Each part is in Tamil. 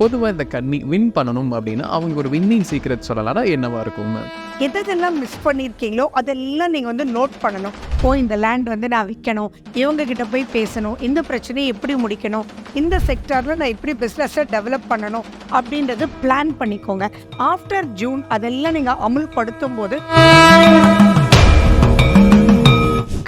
பொதுவாக இந்த கண்ணி வின் பண்ணணும் அப்படின்னா அவங்க ஒரு வின்னிங் சீக்ரெட் சொல்லலாம் என்னவா இருக்கும்? எதெல்லாம் மிஸ் பண்ணியிருக்கீங்களோ அதெல்லாம் நீங்கள் வந்து நோட் பண்ணணும். ஓ இந்த லேண்ட் வந்து நான் விற்கணும் இவங்க கிட்ட போய் பேசணும். இந்த பிரச்சனையை எப்படி முடிக்கணும்? இந்த செக்டாரில் நான் எப்படி பிஸ்னஸை டெவலப் பண்ணணும்? அப்படின்றது பிளான் பண்ணிக்கோங்க. ஆஃப்டர் ஜூன் அதெல்லாம் நீங்கள் அமுல்படுத்தும் போது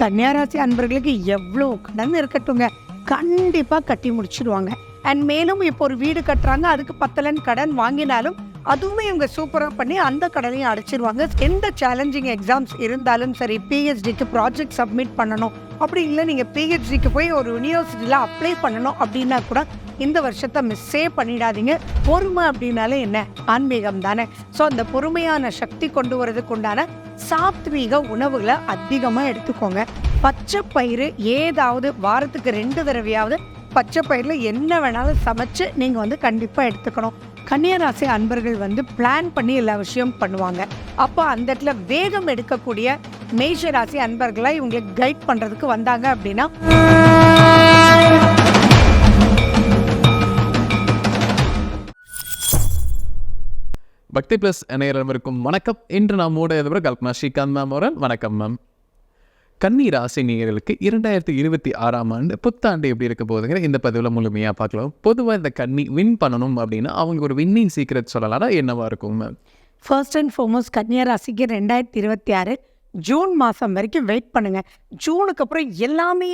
கன்னியாராசி அன்பர்களுக்கு எவ்வளோ கடன் இருக்கட்டுங்க கண்டிப்பாக கட்டி முடிச்சிடுவாங்க அண்ட் மேலும் இப்போ ஒரு வீடு கட்டுறாங்க அதுக்கு பத்தலன் கடன் வாங்கினாலும் அதுவுமே இவங்க சூப்பராக பண்ணி அந்த கடனையும் அடைச்சிருவாங்க. எந்த சேலஞ்சிங் எக்ஸாம்ஸ் இருந்தாலும் சரி பிஹெச்டிக்கு ப்ராஜெக்ட் சப்மிட் பண்ணணும். அப்படி இல்லை நீங்கள் பிஹெச்டிக்கு போய் ஒரு யூனிவர்சிட்டியில் அப்ளை பண்ணணும் அப்படின்னா கூட இந்த வருஷத்தை மிஸ்ஸே பண்ணிடாதீங்க. பொறுமை அப்படின்னாலே என்ன? ஆன்மீகம் தானே. ஸோ அந்த பொறுமையான சக்தி கொண்டு வரதுக்கு உண்டான சாத்வீக உணவுகளை அதிகமாக எடுத்துக்கோங்க. பச்சை பயிறு ஏதாவது வாரத்துக்கு ரெண்டு தடவையாவது பச்சை பயிரில் என்ன வேணாலும் சமைச்சு நீங்கள் வந்து கண்டிப்பாக எடுத்துக்கணும். கன்னியராசி அன்பர்கள் வந்து பிளான் பண்ணி எல்லா விஷயம் பண்ணுவாங்க. அப்போ அந்த இடத்துல வேகம் எடுக்கக்கூடிய மேஷ ராசி அன்பர்களாக இவங்களுக்கு கைட் பண்ணுறதுக்கு வந்தாங்க அப்படின்னா பக்தி ப்ளஸ் இருக்கும். வணக்கம். இன்று நாம் மூட எதிர்ப்பு கல்பனா ஸ்ரீகாந்த் மேம் அவர்கள். வணக்கம் மேம் கன்னி ராசி நேயர்களுக்கு இரண்டாயிரத்தி இருபத்தி ஆறாம் ஆண்டு புத்தாண்டு எப்படி இருக்க போகுதுங்கிற இந்த பதிவில் முழுமையாக பார்க்கலாம். பொதுவாக இந்த கன்னி வின் பண்ணணும் அப்படின்னா அவங்க ஒரு வின்னிங் சீக்ரெட் சொல்லலாம்னா என்னவா இருக்கும் மேம் ஃபர்ஸ்ட் அண்ட் ஃபார்மோஸ்ட் கன்னியா ராசிக்கு ரெண்டாயிரத்தி இருபத்தி ஆறு ஜூன் மாதம் வரைக்கும் வெயிட் பண்ணுங்கள் ஜூனுக்கு அப்புறம் எல்லாமே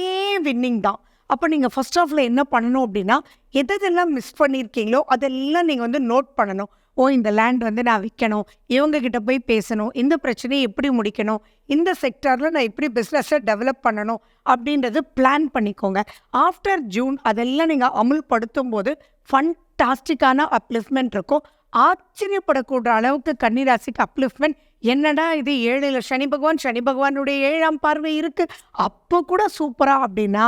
வின்னிங் தான். அப்போ நீங்கள் ஃபர்ஸ்ட் ஹாஃபில் என்ன பண்ணணும் அப்படின்னா எதெல்லாம் மிஸ் பண்ணியிருக்கீங்களோ அதெல்லாம் நீங்கள் வந்து நோட் பண்ணணும். ஓ இந்த லேண்ட் வந்து நான் விற்கணும் இவங்கக்கிட்ட போய் பேசணும். இந்த பிரச்சனையை எப்படி முடிக்கணும்? இந்த செக்டாரில் நான் எப்படி பிஸ்னஸை டெவலப் பண்ணணும் அப்படின்றது பிளான் பண்ணிக்கோங்க. ஆஃப்டர் ஜூன் அதெல்லாம் நீங்கள் அமுல்படுத்தும் போது ஃபன்டாஸ்டிக்கான அப்லிஃப்ட்மெண்ட் இருக்கும். ஆச்சரியப்படக்கூடிய அளவுக்கு கன்னிராசிக்கு அப்லிஃப்ட்மெண்ட் என்னடா இது ஏழில் சனி பகவான் சனி பகவானுடைய ஏழாம் பார்வை இருக்கு. அப்போ கூட சூப்பரா அப்படின்னா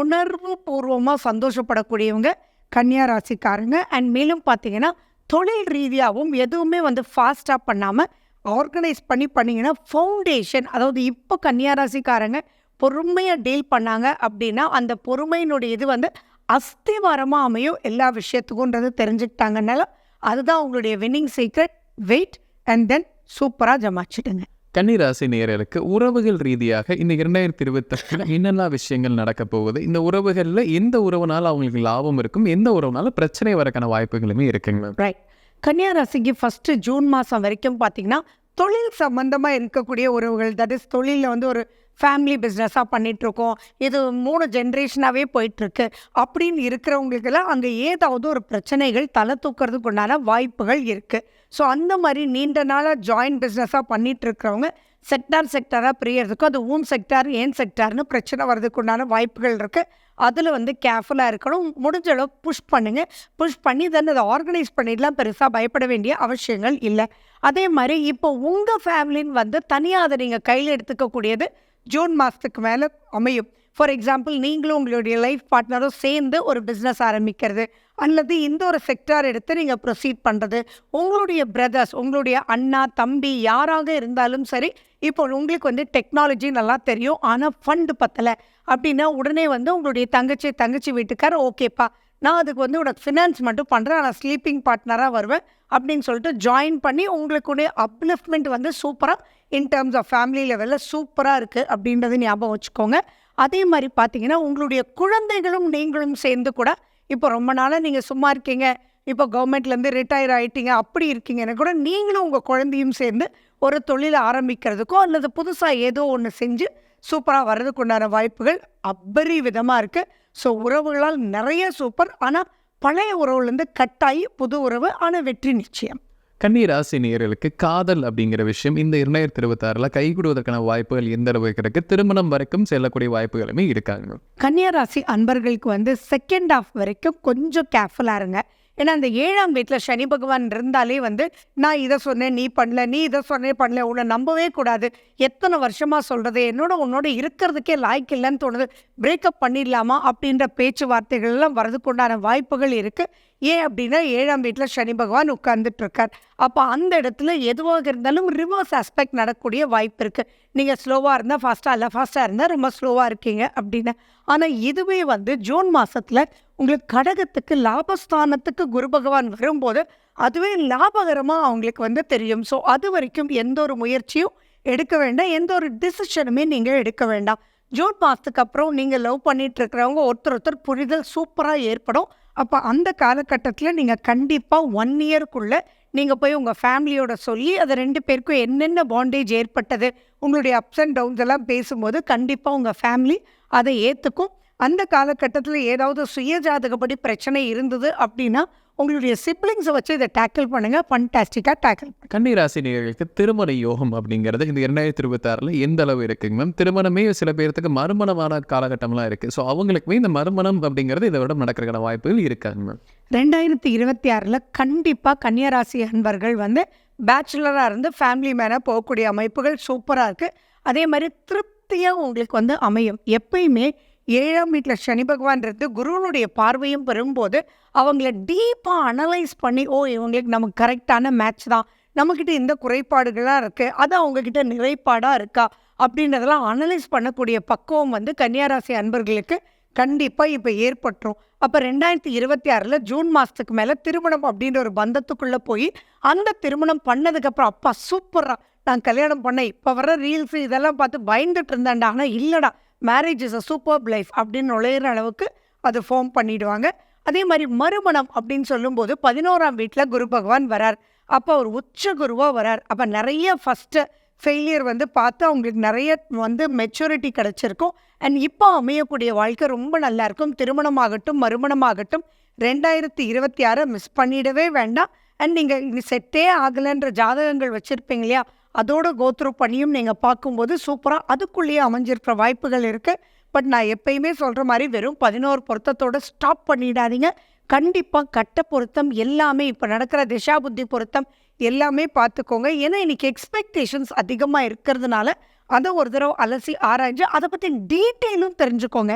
உணர்வு பூர்வமாக சந்தோஷப்படக்கூடியவங்க கன்னியா ராசிக்காரங்க. அண்ட் மேலும் பார்த்தீங்கன்னா தொழில் ரீதியாகவும் எதுவுமே வந்து ஃபாஸ்ட்டாக பண்ணாமல் ஆர்கனைஸ் பண்ணி பண்ணீங்கன்னா ஃபவுண்டேஷன் அதாவது இப்போ கன்னியா ராசிக்காரங்க பொறுமையாக டீல் பண்ணாங்க அப்படின்னா அந்த பொறுமையினுடைய இது வந்து அஸ்திவாரமாக அமையும் எல்லா விஷயத்துக்குன்றது தெரிஞ்சுக்கிட்டாங்கனால அதுதான் உங்களுடைய winning secret wait and then சூப்பராக ஜமாச்சிடுங்க. கன்னிராசி நேயர்களுக்கு உறவுகள் ரீதியாக இந்த இரண்டாயிரத்தி இருபத்தி என்னெல்லாம் விஷயங்கள் நடக்க போகுது? இந்த உறவுகளில் எந்த உறவுனால அவங்களுக்கு லாபம் இருக்கும்? எந்த உறவுனால பிரச்சனை வரக்கான வாய்ப்புகளுமே இருக்குங்க ரைட் கன்னியா ராசிக்கு ஃபஸ்ட்டு ஜூன் மாதம் வரைக்கும் பார்த்தீங்கன்னா தொழில் சம்பந்தமாக இருக்கக்கூடிய உறவுகள் தட் இஸ் தொழிலில் வந்து ஒரு ஃபேமிலி பிஸ்னஸாக பண்ணிகிட்ருக்கோம் இது மூணு ஜென்ரேஷனாகவே போயிட்டுருக்கு. அப்படின்னு இருக்கிறவங்களுக்கெல்லாம் அங்கே ஏதாவது ஒரு பிரச்சனைகள் தலை தூக்கிறதுக்கு உண்டான வாய்ப்புகள் இருக்குது ஸோ அந்த மாதிரி நீண்ட நாளாக ஜாயின்ட் பிஸ்னஸாக பண்ணிகிட்ருக்கிறவங்க செக்டார் செக்டாராக பிரியறதுக்கும் அது ஊம் செக்டார் ஏன் செக்டார்னு பிரச்சனை வர்றதுக்கு உண்டான வாய்ப்புகள் இருக்குது அதில் வந்து கேர்ஃபுல்லாக இருக்கணும். முடிஞ்ச அளவு புஷ் பண்ணுங்கள் புஷ் பண்ணி தென் அதை ஆர்கனைஸ் பண்ணிடலாம். பெருசாக பயப்பட வேண்டிய அவசியங்கள் இல்லை. அதே மாதிரி இப்போ உங்கள் ஃபேமிலின்னு வந்து தனியாக அதை நீங்கள் கையில் எடுத்துக்கக்கூடியது ஜூன் மாதத்துக்கு மேலே அமையும். ஃபார் எக்ஸாம்பிள் நீங்களும் உங்களுடைய லைஃப் பார்ட்னரும் சேர்ந்து ஒரு பிஸ்னஸ் ஆரம்பிக்கிறது. அல்லது இந்த ஒரு செக்டார் எடுத்து நீங்கள் ப்ரொசீட் பண்ணுறது உங்களுடைய பிரதர்ஸ் உங்களுடைய அண்ணா தம்பி யாராக இருந்தாலும் சரி இப்போ உங்களுக்கு வந்து டெக்னாலஜி நல்லா தெரியும். ஆனால் ஃபண்டு பத்தலை. அப்படின்னா உடனே வந்து உங்களுடைய தங்கச்சி தங்கச்சி வீட்டுக்கார் ஓகேப்பா நான் அதுக்கு வந்து உனக்கு ஃபினான்ஸ் மட்டும் பண்ணுறேன் ஆனால் ஸ்லீப்பிங் பார்ட்னராக வருவேன். அப்படின்னு சொல்லிட்டு ஜாயின் பண்ணி உங்களுக்குடைய அப்லிஃப்ட்மெண்ட் வந்து சூப்பராக இன் டேர்ம்ஸ் ஆஃப் ஃபேமிலி லெவலில் சூப்பராக இருக்குது அப்படின்றத ஞாபகம் வச்சுக்கோங்க. அதே மாதிரி பார்த்தீங்கன்னா உங்களுடைய குழந்தைகளும் நீங்களும் சேர்ந்து கூட இப்போ ரொம்ப நாளாக நீங்கள் சும்மா இருக்கீங்க. இப்போ கவர்மெண்ட்லேருந்து ரிட்டையர் ஆகிட்டீங்க அப்படி இருக்கீங்கன்னா கூட நீங்களும் உங்கள் குழந்தையும் சேர்ந்து ஒரு தொழிலை ஆரம்பிக்கிறதுக்கோ அல்லது புதுசாக ஏதோ ஒன்று செஞ்சு சூப்பராக வர்றதுக்கு உண்டான வாய்ப்புகள் அப்பரி விதமாக இருக்குது ஸோ உறவுகளால் நிறைய சூப்பர். ஆனால் பழைய உறவுலேருந்து கட்டாயி புது உறவு ஆனால் வெற்றி நிச்சயம். கன்னிராசி நேர்களுக்கு காதல் அப்படிங்கிற விஷயம் இந்த இரண்டாயிரத்தி இருபத்தாறில் கைகூடுவதற்கான வாய்ப்புகள் எந்த அளவுக்கு இருக்கு? திருமணம் வரைக்கும் செல்லக்கூடிய வாய்ப்புகளுமே இருக்காங்க. கன்னியாராசி அன்பர்களுக்கு வந்து செகண்ட் ஹாஃப் வரைக்கும் கொஞ்சம் கேர்ஃபுல்லாக இருங்க. ஏன்னா அந்த ஏழாம் வீட்டில் சனி பகவான் இருந்தாலே வந்து நான் இதை சொன்னேன் நீ பண்ணல நீ இதை சொன்னேன் பண்ணல உன்னை நம்பவே கூடாது. எத்தனை வருஷமாக சொல்கிறது என்னோட உன்னோட இருக்கிறதுக்கே லாய்க்கு இல்லைன்னு தோணுது. பிரேக்கப் பண்ணிடலாமா? அப்படின்ற பேச்சுவார்த்தைகள் எல்லாம் வரதுக்கு உண்டான வாய்ப்புகள் இருக்குது ஏன் அப்படின்னா ஏழாம் வீட்டில் சனி பகவான் உட்கார்ந்துட்டுருக்கார் அப்போ அந்த இடத்துல எதுவாக இருந்தாலும் ரிவர்ஸ் ஆஸ்பெக்ட் நடக்கக்கூடிய வாய்ப்பு இருக்குது நீங்கள் ஸ்லோவாக இருந்தால் ஃபாஸ்ட்டாக இல்லை ஃபாஸ்ட்டாக இருந்தால் ரொம்ப ஸ்லோவாக இருக்கீங்க அப்படின்னு. ஆனால் இதுவே வந்து ஜூன் மாதத்தில் உங்களுக்கு கடகத்துக்கு லாபஸ்தானத்துக்கு குரு பகவான் வரும்போது அதுவே லாபகரமாக அவங்களுக்கு வந்து தெரியும். ஸோ அது வரைக்கும் எந்த ஒரு முயற்சியும் எடுக்க வேண்டாம். எந்த ஒரு டிசிஷனுமே நீங்கள் எடுக்க வேண்டாம். ஜூன் மாதத்துக்கு அப்புறம் நீங்கள் லவ் பண்ணிகிட்ருக்கிறவங்க ஒருத்தர் ஒருத்தர் புரிதல் சூப்பராக ஏற்படும். அப்போ அந்த காலகட்டத்தில் நீங்கள் கண்டிப்பாக ஒன் இயருக்குள்ளே நீங்கள் போய் உங்கள் ஃபேமிலியோட சொல்லி அது ரெண்டு பேருக்கும் என்னென்ன பாண்டேஜ் ஏற்பட்டது உங்களுடைய அப்ஸ் அண்ட் டவுன்ஸ் எல்லாம் பேசும்போது கண்டிப்பாக உங்கள் ஃபேமிலி அதை ஏற்றுக்கும் அந்த காலகட்டத்தில் ஏதாவது சுயஜாதகப்படி பிரச்சனை இருந்தது அப்படின்னா உங்களுடைய சிப்ளிங்ஸை வச்சு இதை டேக்கிள் பண்ணுங்கள் ஃபன்டாஸ்டிக்காக டேக்கிள் கன்னிராசி நேயர்களுக்கு திருமண யோகம் அப்படிங்கிறது இந்த இரண்டாயிரத்தி இருபத்தாறில் எந்த அளவு இருக்குங்க மேம் திருமணமே சில பேர்த்துக்கு மறுமணமான காலகட்டம்லாம் இருக்குது ஸோ அவங்களுக்குமே இந்த மறுமணம் அப்படிங்கிறது இதை விட நடக்கிறக்கான வாய்ப்புகள் இருக்காங்க மேம் ரெண்டாயிரத்தி இருபத்தி ஆறில் கண்டிப்பாக கன்னியராசி அன்பர்கள் வந்து பேச்சுலராக இருந்து ஃபேமிலி மேலே போகக்கூடிய அமைப்புகள் சூப்பராக இருக்குது அதே மாதிரி திருப்தியாக உங்களுக்கு வந்து அமையும். எப்பயுமே ஏழாம் வீட்டில் சனி பகவான் இருந்து குருவனுடைய பார்வையும் பெறும்போது அவங்கள டீப்பாக அனலைஸ் பண்ணி ஓ இவங்களுக்கு நமக்கு கரெக்டான மேட்ச் தான். நம்மக்கிட்ட இந்த குறைபாடுகளாக இருக்குது அது அவங்கக்கிட்ட நிறைப்பாடாக இருக்கா? அப்படின்றதெல்லாம் அனலைஸ் பண்ணக்கூடிய பக்குவம் வந்து கன்னியாராசி அன்பர்களுக்கு கண்டிப்பாக இப்போ ஏற்பட்டுரும். அப்போ ரெண்டாயிரத்தி இருபத்தி ஆறில் ஜூன் மாதத்துக்கு மேலே திருமணம் அப்படின்ற ஒரு பந்தத்துக்குள்ளே போய் அந்த திருமணம் பண்ணதுக்கப்புறம் அப்பா சூப்பராக நான் கல்யாணம் பண்ணேன். இப்போ வர ரீல்ஸு இதெல்லாம் பார்த்து பயந்துட்டு இருந்தேன்டா. ஆனால் இல்லைடா. Marriage is a super life அப்படின்னு நுழையிற அளவுக்கு அது ஃபார்ம் பண்ணிடுவாங்க. அதே மாதிரி மறுமணம் அப்படின்னு சொல்லும்போது பதினோராம் வீட்டில் குரு பகவான் வரார். அப்போ அவர் உச்ச குருவாக வரார். அப்போ நிறைய ஃபஸ்ட்டு ஃபெயிலியர் வந்து பார்த்து அவங்களுக்கு நிறைய வந்து மெச்சூரிட்டி கிடச்சிருக்கும். அண்ட் இப்போ அமையக்கூடிய வாழ்க்கை ரொம்ப நல்லா இருக்கும். திருமணமாகட்டும் மறுமணமாகட்டும் ரெண்டாயிரத்தி இருபத்தி ஆறு மிஸ் பண்ணிடவே வேண்டாம். அண்ட் நீங்கள் இது செட்டே ஆகலைன்ற ஜாதகங்கள் வச்சுருப்பீங்க இல்லையா? அதோட கோத்ரூ பண்ணியும் நீங்கள் பார்க்கும்போது சூப்பராக அதுக்குள்ளேயே அமைஞ்சிருக்கிற வாய்ப்புகள் இருக்குது பட் நான் எப்பயுமே சொல்கிற மாதிரி வெறும் பதினோரு பொருத்தத்தோடு ஸ்டாப் பண்ணிடாதீங்க. கண்டிப்பாக கட்ட பொருத்தம் எல்லாமே இப்போ நடக்கிற திசா புத்தி பொருத்தம் எல்லாமே பார்த்துக்கோங்க. ஏன்னா இன்றைக்கி எக்ஸ்பெக்டேஷன்ஸ் அதிகமாக இருக்கிறதுனால அதை ஒரு தடவை அலசி ஆராய்ஞ்சு அதை பற்றி டீட்டெயிலும் தெரிஞ்சுக்கோங்க.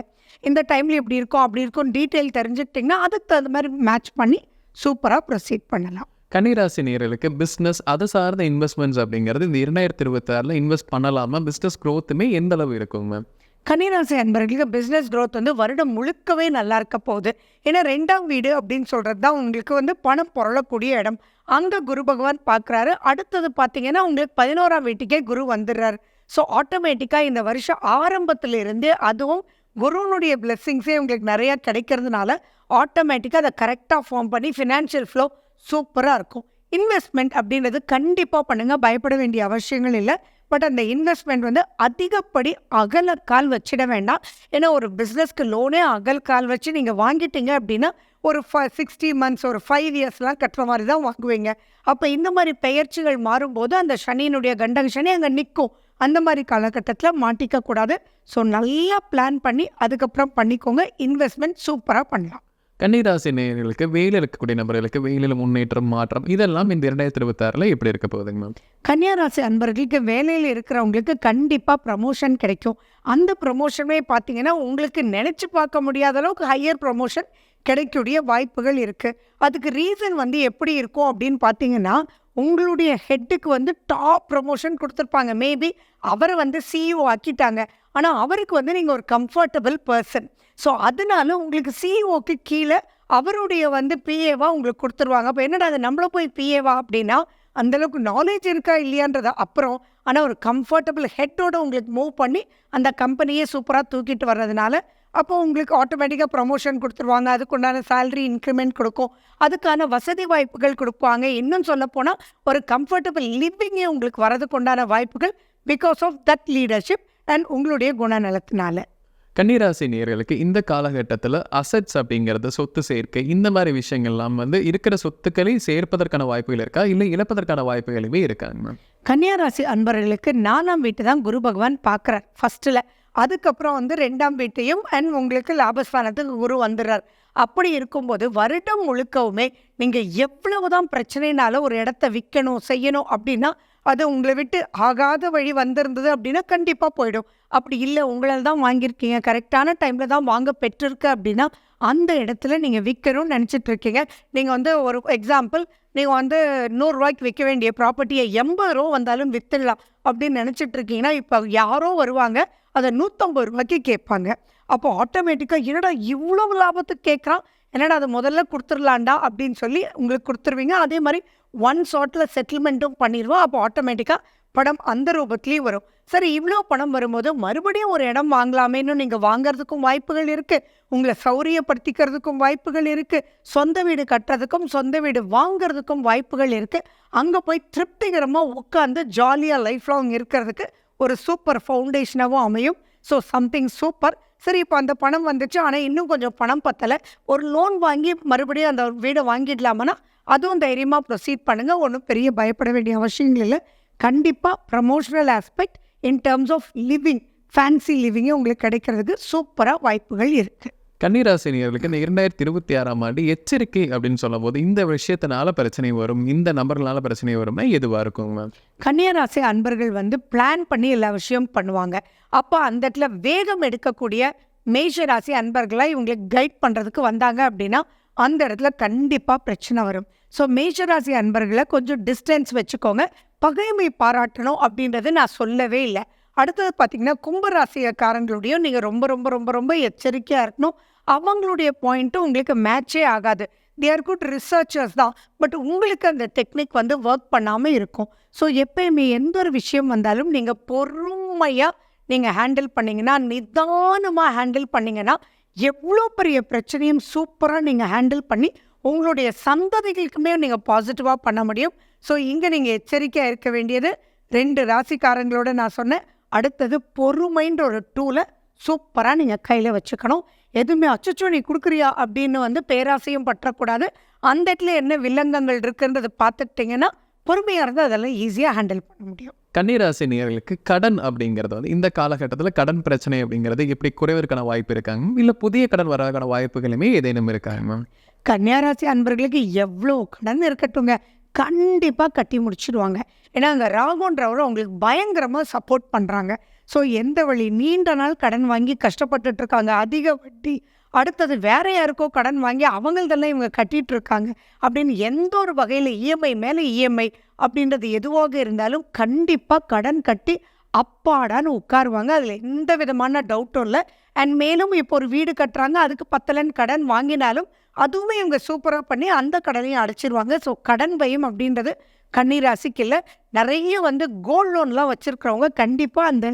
இந்த டைமில் இப்படி இருக்கும் அப்படி இருக்கும் டீட்டெயில் தெரிஞ்சுக்கிட்டிங்கன்னா அதுக்கு தகுந்த மாதிரி மேட்ச் பண்ணி சூப்பராக ப்ரொசீட் பண்ணலாம். கன்னிராசி நேர்களுக்கு பிஸ்னஸ் அதை சார்ந்த இன்வெஸ்ட்மெண்ட்ஸ் அப்படிங்கிறது இந்த இரண்டாயிரத்தி இருபத்தாறில் இன்வெஸ்ட் பண்ணலாமா? பிஸ்னஸ் க்ரோத்துமே எந்த அளவு இருக்குங்க மேம் கன்னிராசி அன்பர்களுக்கு பிஸ்னஸ் க்ரோத் வந்து வருடம் முழுக்கவே நல்லா இருக்க போகுது. ஏன்னா ரெண்டாம் வீடு அப்படின்னு சொல்கிறது தான் உங்களுக்கு வந்து பணம் புரளக்கூடிய இடம். அங்கே குரு பகவான் பார்க்குறாரு. அடுத்தது பார்த்தீங்கன்னா உங்களுக்கு பதினோராம் வீட்டுக்கே குரு வந்துடுறாரு. ஸோ ஆட்டோமேட்டிக்காக இந்த வருஷம் ஆரம்பத்திலிருந்து அதுவும் குருவனுடைய பிளெஸ்ஸிங்ஸே உங்களுக்கு நிறையா கிடைக்கிறதுனால ஆட்டோமேட்டிக்காக அதை கரெக்டாக ஃபார்ம் பண்ணி ஃபினான்ஷியல் ஃப்ளோ சூப்பராக இருக்கும். இன்வெஸ்ட்மெண்ட் அப்படின்றது கண்டிப்பாக பண்ணுங்கள் பயப்பட வேண்டிய அவசியங்கள் இல்லை. பட் அந்த இன்வெஸ்ட்மெண்ட் வந்து அதிகப்படி அகல கால் வச்சிட வேண்டாம். ஏன்னா ஒரு பிஸ்னஸ்க்கு லோனே அகல் கால் வச்சு நீங்கள் வாங்கிட்டீங்க அப்படின்னா ஒரு ஃப சிக்ஸ்டி மந்த்ஸ் ஒரு ஃபைவ் இயர்ஸ்லாம் கட்டுற மாதிரி தான் வாங்குவீங்க. அப்போ இந்த மாதிரி பெயர்ச்சிகள் மாறும்போது அந்த சனியினுடைய கண்டக சனி அங்கே நிற்கும் அந்த மாதிரி காலகட்டத்தில் மாட்டிக்க கூடாது. ஸோ நல்லா பிளான் பண்ணி அதுக்கப்புறம் பண்ணிக்கோங்க. இன்வெஸ்ட்மெண்ட் சூப்பராக பண்ணலாம். கன்னிராசி நேயர்களுக்கு வெயில் இருக்கக்கூடிய நபர்களுக்கு வெயிலில் முன்னேற்றம் மாற்றம் இதெல்லாம் இந்த இரண்டாயிரத்தி இருபத்தாறில் எப்படி இருக்க போகுதுங்க மேம்? கன்னியாராசி அன்பர்களுக்கு வேலையில் இருக்கிறவங்களுக்கு கண்டிப்பாக ப்ரமோஷன் கிடைக்கும். அந்த ப்ரமோஷனே பார்த்தீங்கன்னா உங்களுக்கு நினச்சி பார்க்க முடியாத அளவுக்கு ஹையர் ப்ரமோஷன் கிடைக்கக்கூடிய வாய்ப்புகள் இருக்குது அதுக்கு ரீசன் வந்து எப்படி இருக்கும் அப்படின்னு பார்த்தீங்கன்னா உங்களுடைய ஹெட்டுக்கு வந்து டாப் ப்ரமோஷன் கொடுத்துருப்பாங்க. மேபி அவரை வந்து சிஇஓ ஆக்கிட்டாங்க. ஆனால் அவருக்கு வந்து நீங்கள் ஒரு கம்ஃபர்டபுள் பர்சன் ஸோ அதனால உங்களுக்கு சிஇஓக்கு கீழே அவருடைய வந்து பிஏவா உங்களுக்கு கொடுத்துருவாங்க. அப்போ என்னடா அது நம்மள போய் பிஏவா அப்படின்னா அந்தளவுக்கு நாலேஜ் இருக்கா இல்லையான்றது அப்புறம் ஆனால் ஒரு கம்ஃபர்டபுள் ஹெட்டோட உங்களுக்கு மூவ் பண்ணி அந்த கம்பெனியே சூப்பராக தூக்கிட்டு வர்றதுனால அப்போ உங்களுக்கு ஆட்டோமேட்டிக்காக ப்ரமோஷன் கொடுத்துருவாங்க. அதுக்குண்டான சேலரி இன்க்ரிமெண்ட் கொடுக்கும். அதுக்கான வசதி வாய்ப்புகள் கொடுப்பாங்க. இன்னும் சொல்ல போனால் ஒரு கம்ஃபர்டபுள் லிவிங்கே உங்களுக்கு வரதுக்குண்டான வாய்ப்புகள் because of that leadership and உங்களுடைய குணநலத்தினால. கன்னிராசி நேயர்களுக்கு இந்த காலகட்டத்தில் அசட்ஸ் அப்படிங்கிறது சொத்து சேர்க்கை இந்த மாதிரி விஷயங்கள்லாம் வந்து இருக்கிற சொத்துக்களை சேர்ப்பதற்கான வாய்ப்புகள் இருக்கா? இல்லை இழப்பதற்கான வாய்ப்புகளுமே இருக்காங்க மேம் கன்னியாராசி அன்பர்களுக்கு நாலாம் வீட்டு தான் குரு பகவான் பார்க்குறார். ஃபஸ்ட்டில் அதுக்கப்புறம் வந்து ரெண்டாம் வீட்டையும் அண்ட் உங்களுக்கு லாபஸ்தானத்துக்கு குரு வந்துடுறார். அப்படி இருக்கும்போது வருடம் முழுக்கவுமே நீங்கள் எவ்வளவுதான் பிரச்சனைனாலும் ஒரு இடத்த விற்கணும் செய்யணும் அப்படின்னா அது உங்களை விட்டு ஆகாத வழி வந்திருந்தது அப்படின்னா கண்டிப்பாக போயிடும். அப்படி இல்லை உங்களால் தான் வாங்கியிருக்கீங்க. கரெக்டான டைமில் தான் வாங்க பெற்றிருக்கு அப்படின்னா அந்த இடத்துல நீங்கள் விற்கணும்னு நினச்சிட்டு இருக்கீங்க. நீங்கள் வந்து ஒரு எக்ஸாம்பிள் நீங்கள் வந்து நூறுரூவாய்க்கு விற்க வேண்டிய ப்ராப்பர்ட்டியை எண்பது ரூபா வந்தாலும் விற்றுடலாம் அப்படின்னு நினச்சிட்டு இருக்கீங்கன்னா இப்போ யாரோ வருவாங்க அதை நூற்றம்பது ரூபாய்க்கு கேட்பாங்க. அப்போ ஆட்டோமேட்டிக்காக என்னடா இவ்வளவு லாபத்துக்கு கேட்குறான்? என்னடா அதை முதல்ல கொடுத்துடலாண்டா அப்படின்னு சொல்லி உங்களுக்கு கொடுத்துருவீங்க. அதே மாதிரி ஒன் ஷாட்டில் செட்டில்மெண்ட்டும் பண்ணிடுவோம் அப்போ ஆட்டோமேட்டிக்காக படம் அந்த ரூபத்துலேயும் வரும். சரி இவ்வளோ பணம் வரும்போது மறுபடியும் ஒரு இடம் வாங்கலாமேன்னு நீங்கள் வாங்குறதுக்கும் வாய்ப்புகள் இருக்குது உங்களை சௌரியப்படுத்திக்கிறதுக்கும் வாய்ப்புகள் இருக்குது சொந்த வீடு கட்டுறதுக்கும் சொந்த வீடு வாங்குறதுக்கும் வாய்ப்புகள் இருக்குது அங்கே போய் திருப்திகரமாக உட்காந்து ஜாலியாக லைஃப் லாங் இருக்கிறதுக்கு ஒரு சூப்பர் ஃபவுண்டேஷனாகவும் அமையும். ஸோ சம்திங் சூப்பர் சரி இப்போ அந்த பணம் வந்துச்சு. ஆனால் இன்னும் கொஞ்சம் பணம் பத்தலை. ஒரு லோன் வாங்கி மறுபடியும் அந்த வீடை வாங்கிடலாமன்னா அதுவும் தைரியமாக ப்ரொசீட் பண்ணுங்கள் ஒன்றும் பெரிய பயப்பட வேண்டிய அவசியங்கள் இல்லை கண்டிப்பாக promotional aspect in terms of living fancy லிவிங்கே உங்களுக்கு கிடைக்கிறதுக்கு சூப்பராக வாய்ப்புகள் இருக்குது கன்னிராசினியர்களுக்கு இந்த இரண்டாயிரத்தி இருபத்தி ஆறாம் ஆண்டு எச்சரிக்கை அப்படின்னு சொல்லும்போது இந்த விஷயத்தினால பிரச்சனை வரும் இந்த நபர்களால பிரச்சனை வரும்னா எதுவாக இருக்கும் மேம் கன்னியராசி அன்பர்கள் வந்து பிளான் பண்ணி எல்லா விஷயம் பண்ணுவாங்க. அப்போ அந்த இடத்துல வேகம் எடுக்கக்கூடிய மேஷ ராசி அன்பர்களை இவங்களுக்கு கைட் பண்ணுறதுக்கு வந்தாங்க அப்படின்னா அந்த இடத்துல கண்டிப்பாக பிரச்சனை வரும். ஸோ மேஷராசி அன்பர்களை கொஞ்சம் டிஸ்டன்ஸ் வச்சுக்கோங்க. பகைமை பாராட்டணும் அப்படின்றது நான் சொல்லவே இல்லை. அடுத்தது பார்த்தீங்கன்னா கும்பராசியக்காரங்களுடையும் நீங்கள் ரொம்ப ரொம்ப ரொம்ப ரொம்ப எச்சரிக்கையாக இருக்கணும். அவங்களுடைய பாயிண்ட்டும் உங்களுக்கு மேட்சே ஆகாது. தே ஆர் குட் ரிசர்ச்சர்ஸ் தான். பட் உங்களுக்கு அந்த டெக்னிக் வந்து ஒர்க் பண்ணாமல் இருக்கும். ஸோ எப்பயுமே எந்த ஒரு விஷயம் வந்தாலும் நீங்கள் பொறுமையாக நீங்கள் ஹேண்டில் பண்ணீங்கன்னா நிதானமாக ஹேண்டில் பண்ணீங்கன்னா எவ்வளோ பெரிய பிரச்சனையும் சூப்பராக நீங்கள் ஹேண்டில் பண்ணி உங்களுடைய சந்ததிகளுக்குமே நீங்கள் பாசிட்டிவாக பண்ண முடியும். ஸோ இங்கே நீங்கள் எச்சரிக்கையாக இருக்க வேண்டியது ரெண்டு ராசிக்காரங்களோட நான் சொன்னேன். அடுத்தது பொறுமைன்ற ஒரு டூலை சூப்பராக நீங்கள் கையில் வச்சுக்கணும். எதுவுமே அச்சச்சோ நீ கொடுக்குறியா அப்படின்னு வந்து பேராசையும் பற்றக்கூடாது. அந்த இடத்துல என்ன வில்லங்கங்கள் இருக்குன்றதை பார்த்துட்டிங்கன்னா பொறுமையாக இருந்தால் அதெல்லாம் ஈஸியாக ஹேண்டில் பண்ண முடியும். கன்னிராசி நேர்களுக்கு கடன் அப்படிங்கிறது வந்து இந்த காலகட்டத்தில் கடன் பிரச்சனை அப்படிங்கிறது எப்படி குறைவதற்கான வாய்ப்பு இருக்காங்க? இல்லை புதிய கடன் வரதுக்கான வாய்ப்புகளுமே ஏதேனும் இருக்காங்க? மேம் கன்னியாராசி அன்பர்களுக்கு எவ்வளோ கடன் இருக்கட்டுங்க கண்டிப்பாக கட்டி முடிச்சிடுவாங்க ஏன்னா அங்கே ராகுன்றவர் அவங்களுக்கு பயங்கரமாக சப்போர்ட் பண்ணுறாங்க ஸோ எந்த வழி? நீண்ட நாள் கடன் வாங்கி கஷ்டப்பட்டுட்டு இருக்காங்க அதிக வட்டி அடுத்தது வேற யாருக்கோ கடன் வாங்கி அவங்களதெல்லாம் இவங்க கட்டிகிட்டு இருக்காங்க அப்படின்னு எந்த ஒரு வகையில் இஎம்ஐ மேலே இஎம்ஐ அப்படின்றது எதுவாக இருந்தாலும் கண்டிப்பாக கடன் கட்டி அப்பாடான்னு உட்காருவாங்க. அதில் எந்த விதமான டவுட்டும் இல்லை. அண்ட் மேலும் இப்போ ஒரு வீடு கட்டுறாங்க. அதுக்கு பத்தலன் கடன் வாங்கினாலும் அதுவுமே இவங்க சூப்பராக பண்ணி அந்த கடனையும் அடைச்சிருவாங்க. ஸோ கடன் பயம் அப்படின்றது கண்ணீராசிக்கு அசிக்கல நிறைய வந்து கோல்ட் லோன்லாம் வச்சுருக்கிறவங்க கண்டிப்பாக அந்த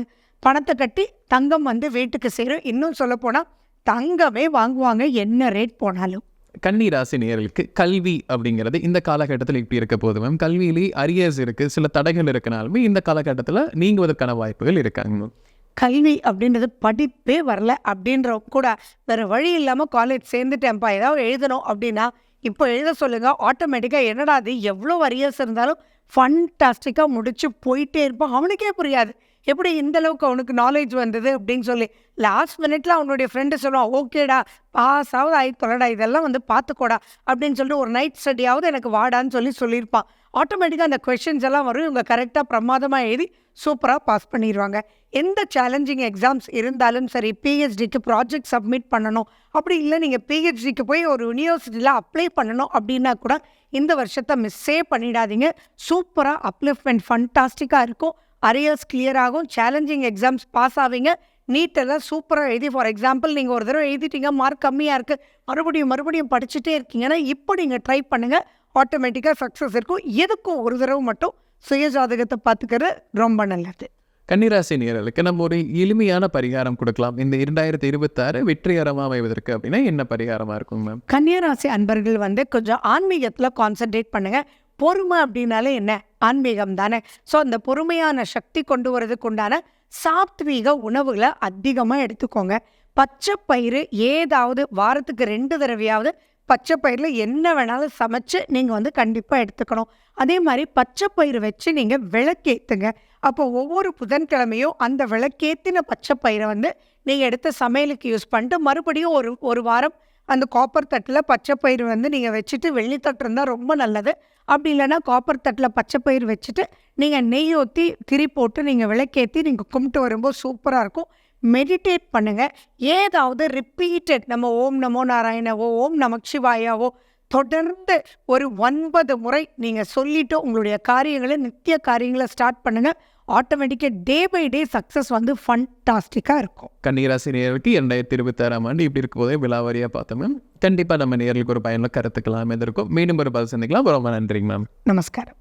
பணத்தை கட்டி தங்கம் வந்து வீட்டுக்கு சேரும். இன்னும் சொல்லப்போனால் தங்கமே வாங்குவாங்க. என்ன ரேட் போனாலும். கன்னி ராசி நேர்களுக்கு கல்வி அப்படிங்கிறது இந்த காலகட்டத்தில் இப்படி இருக்க போது மேம் கல்வியிலே அரியர்ஸ் இருக்குது சில தடைகள் இருக்கனாலுமே இந்த காலகட்டத்தில் நீங்குவதற்கான வாய்ப்புகள் இருக்காங்க மேம் கல்வி அப்படின்றது படிப்பே வரல அப்படின்றவங்க கூட வேறு வழி இல்லாமல் காலேஜ் சேர்ந்துட்டேன்ப்பா ஏதாவது எழுதணும் அப்படின்னா இப்போ எழுத சொல்லுங்கள் ஆட்டோமேட்டிக்காக என்னடா அது எவ்வளோ அரியர்ஸ் இருந்தாலும் ஃபன்டாஸ்டிக்காக முடிச்சு போயிட்டே இருப்பான் அவனுக்கே புரியாது. எப்படி இந்த அளவுக்கு அவனுக்கு நாலேஜ் வந்தது அப்படின்னு சொல்லி லாஸ்ட் மினிட்ல அவனுடைய ஃப்ரெண்டு சொல்லுவான் ஓகேடா பாஸ் ஆகுது ஆகி தொலைடா இதெல்லாம் வந்து பார்த்துக்கோடா அப்படின்னு சொல்லிட்டு ஒரு நைட் ஸ்டடியாவது எனக்கு வாடான்னு சொல்லி சொல்லியிருப்பான். ஆட்டோமேட்டிக்காக அந்த கொஷின்ஸ் எல்லாம் வரும். இவங்க கரெக்டாக பிரமாதமாக எழுதி சூப்பராக பாஸ் பண்ணிடுவாங்க எந்த சேலஞ்சிங் எக்ஸாம்ஸ் இருந்தாலும் சரி பிஹெச்டிக்கு ப்ராஜெக்ட் சப்மிட் பண்ணணும். அப்படி இல்லை நீங்கள் பிஹெச்டிக்கு போய் ஒரு யூனிவர்சிட்டியில் அப்ளை பண்ணணும் அப்படின்னா கூட இந்த வருஷத்தை மிஸ்ஸே பண்ணிடாதீங்க. சூப்பராக அப்லிஃப்ட்மெண்ட் ஃபன்டாஸ்டிக்காக இருக்கும். அரியர்ஸ் கிளியர் ஆகும். சேலஞ்சிங் எக்ஸாம்ஸ் பாஸ் ஆவீங்க. நீட் எல்லாம் சூப்பராக எழுதி ஃபார் எக்ஸாம்பிள் நீங்கள் ஒரு தடவை எழுதிட்டீங்க மார்க் கம்மியாக இருக்குது மறுபடியும் மறுபடியும் படிச்சுட்டே இருக்கீங்கன்னா இப்போ நீங்கள் ட்ரை பண்ணுங்கள் ஆட்டோமேட்டிக்காக சக்ஸஸ் இருக்கும். எதுக்கும் ஒரு தடவை மட்டும் சுயஜாதகத்தை பார்த்துக்கிறது ரொம்ப நல்லது. கன்னிராசி நேயர்களுக்கு நம்ம ஒரு எளிமையான பரிகாரம் கொடுக்கலாம். இந்த இரண்டாயிரத்தி இருபத்தாறு வெற்றிகரமாக அமைவதற்கு அப்படின்னா என்ன பரிகாரமாக இருக்கும் மேம் கன்னியராசி அன்பர்கள் வந்து கொஞ்சம் ஆன்மீகத்தில் கான்சென்ட்ரேட் பண்ணுங்க. பொறுமை அப்படின்னாலே என்ன? ஆன்மீகம் தானே. ஸோ அந்த பொறுமையான சக்தி கொண்டு வரதுக்கு உண்டான சாத்வீக உணவுகளை அதிகமாக எடுத்துக்கோங்க. பச்சை பயிறு ஏதாவது வாரத்துக்கு ரெண்டு தடவையாவது பச்சை பயிரில் என்ன வேணாலும் சமைச்சு நீங்கள் வந்து கண்டிப்பாக எடுத்துக்கணும். அதே மாதிரி பச்சை பயிறு வச்சு நீங்கள் விளக்கேற்றுங்க அப்போ ஒவ்வொரு புதன்கிழமையும் அந்த விளக்கேற்றின பச்சை பயிரை வந்து நீங்கள் எடுத்த சமையலுக்கு யூஸ் பண்ணிட்டு மறுபடியும் ஒரு ஒரு வாரம் அந்த காப்பர் தட்டில் பச்சை பயிர் வந்து நீங்கள் வச்சுட்டு வெள்ளி தட்டு இருந்தால் ரொம்ப நல்லது. அப்படி இல்லைன்னா காப்பர் தட்டில் பச்சை பயிர் வச்சுட்டு நீங்கள் நெய் ஊற்றி திரி போட்டு நீங்கள் விளக்கேற்றி நீங்கள் கும்பிட்டு வரும்போது சூப்பராக இருக்கும். மெடிடேட் பண்ணுங்கள் ஏதாவது ரிப்பீட்டட் நம்ம ஓம் நமோ நாராயணவோ ஓம் நமக் சிவாயாவோ தொடர்ந்து ஒரு ஒன்பது முறை நீங்கள் சொல்லிட்டு உங்களுடைய காரியங்களை நித்திய காரியங்களை ஸ்டார்ட் பண்ணுங்கள் ஆட்டோமேட்டிக்காக டே பை டே சக்ஸஸ் வந்து ஃபன்டாஸ்டிக்காக இருக்கும். கன்னிராசி நேயர்களுக்கு இரண்டாயிரத்தி இருபத்தாறாம் ஆண்டு இப்படி இருக்கும் போதே விழாவாரியாக பார்த்தோம் மேம் கண்டிப்பாக நம்ம நேயர்களுக்கு ஒரு பயனுள்ள கருத்துக்கெல்லாம் எதிர்க்கும் மீண்டும் ஒரு பதில் சந்திக்கலாம். ரொம்ப நன்றிங்க மேம் நமஸ்காரம்.